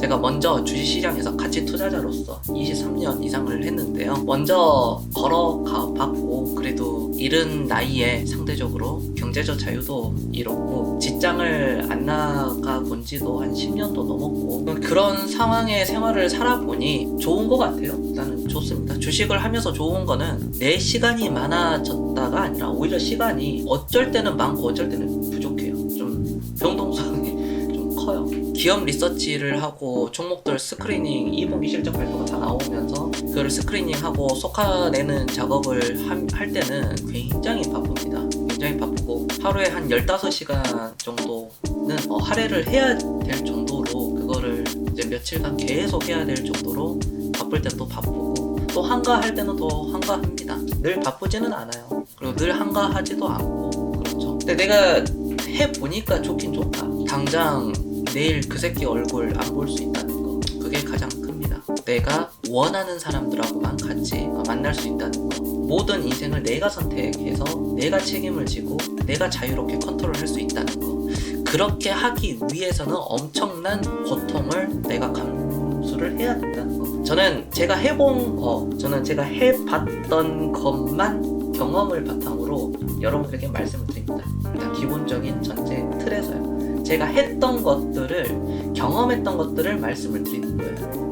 제가 먼저 주식시장에서 가치 투자자로서 23년 이상을 했는데요. 먼저 걸어가 봤고 그래도 이른 나이에 상대적으로 경제적 자유도 이뤘고 직장을 안 나가 본 지도 한 10년도 넘었고 그런 상황의 생활을 살아보니 좋은 것 같아요. 나는 좋습니다. 주식을 하면서 좋은 거는 내 시간이 많아졌다가 아니라 오히려 시간이 어쩔 때는 많고 어쩔 때는 부족 기업 리서치를 하고 종목들 스크리닝 2분기 실적 발표가 다 나오면서 그걸 스크리닝하고 속아내는 작업을 함- 할 때는 굉장히 바쁩니다. 굉장히 바쁘고 하루에 한 15시간 정도는 어, 할애를 해야 될 정도로 그거를 이제 며칠간 계속 해야 될 정도로 바쁠 때는 또 바쁘고 또 한가할 때는 또 한가합니다. 늘 바쁘지는 않아요. 그리고 늘 한가하지도 않고 그렇죠. 근데 내가 해 보니까 좋긴 좋다. 당장 내일 그 새끼 얼굴 안 볼 수 있다는 거 그게 가장 큽니다. 내가 원하는 사람들하고만 같이 어, 만날 수 있다는 거. 모든 인생을 내가 선택해서 내가 책임을 지고 내가 자유롭게 컨트롤할 수 있다는 거. 그렇게 하기 위해서는 엄청난 고통을 내가 감수를 해야 된다는 거. 저는 제가 해본 거, 저는 제가 해봤던 것만 경험을 바탕으로 여러분들에게 말씀을 드립니다. 일단 기본적인 전제 틀에서요. 제가 했던 것들을 경험했던 것들을 말씀을 드리는 거예요.